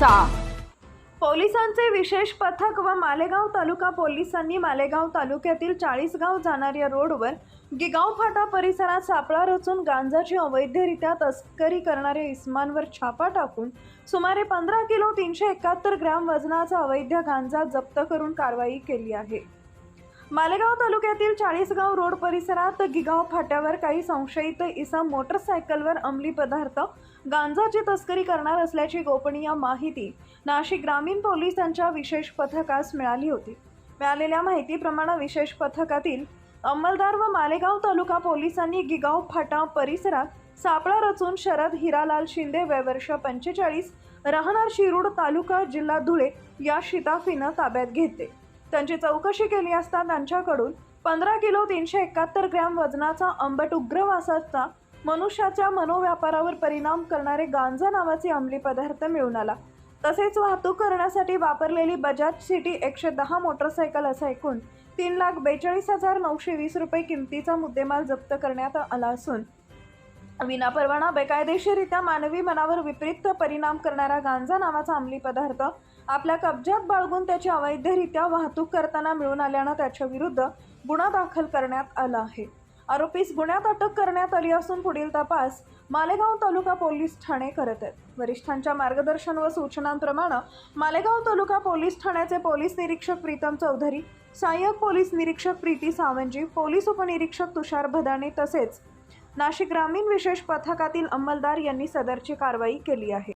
करायचा पोलिसांचे विशेष पथक व मालेगाव तालुका पोलिसांनी मालेगाव तालुक्यातील चाळीसगाव जाणाऱ्या रोडवर गिगाव फाटा परिसरात सापळा रचून गांजाची अवैधरित्या तस्करी करणाऱ्या इस्मांवर छापा टाकून सुमारे पंधरा किलो तीनशे एकाहत्तर ग्रॅम वजनाचा अवैध गांजा जप्त करून कारवाई केली आहे. मालेगाव तालुक्यातील चाळीसगाव रोड परिसरात गिगाव फाट्यावर काही संशयित इसम मोटरसायकलवर अंमली पदार्थ गांजाची तस्करी करणार असल्याची गोपनीय माहिती नाशिक ग्रामीण पोलिसांच्या विशेष पथकास मिळाली होती. मिळालेल्या माहितीप्रमाणे विशेष पथकातील अंमलदार व मालेगाव तालुका पोलिसांनी गिगाव फाटा परिसरात सापळा रचून शरद हिरालाल शिंदे वय वर्ष पंचेचाळीस राहणार शिरूड तालुका जिल्हा धुळे या शिताफीनं ताब्यात घेतले. त्यांची चौकशी केली असता त्यांच्याकडून पंधरा किलो तीनशे एकाहत्तर ग्रॅम वजनाचा आंबट उग्रवासाचा मनुष्याच्या मनोव्यापारावर परिणाम करणारे गांजा नावाचे अंमली पदार्थ मिळून आला. तसेच वाहतूक करण्यासाठी वापरलेली बजाज सिटी एकशे दहा मोटरसायकल असा एकूण तीन लाख बेचाळीस हजार नऊशे वीस रुपये किमतीचा मुद्देमाल जप्त करण्यात आला असून विनापरवाना बेकायदेशीररित्या मानवी मनावर विपरीत परिणाम करणारा गांजा नावाचा अंमली पदार्थ. आपल्या कब्जात बाळगून त्याची अवैधरित्या वाहतूक करताना मिळून आल्यानं त्याच्या विरुद्ध गुन्हा दाखल करण्यात आला आहे. आरोपीस गुन्ह्यात अटक करण्यात आली असून पुढील तपास मालेगाव तालुका पोलीस ठाणे करत आहेत. वरिष्ठांच्या मार्गदर्शन व सूचनांप्रमाणे मालेगाव तालुका पोलीस ठाण्याचे पोलीस निरीक्षक प्रीतम चौधरी सहाय्यक पोलीस निरीक्षक प्रीती सावंजी पोलीस उपनिरीक्षक तुषार भदाणे तसेच नाशिक ग्रामीण विशेष पथकातील अंमलदार यांनी सदरची कारवाई केली आहे.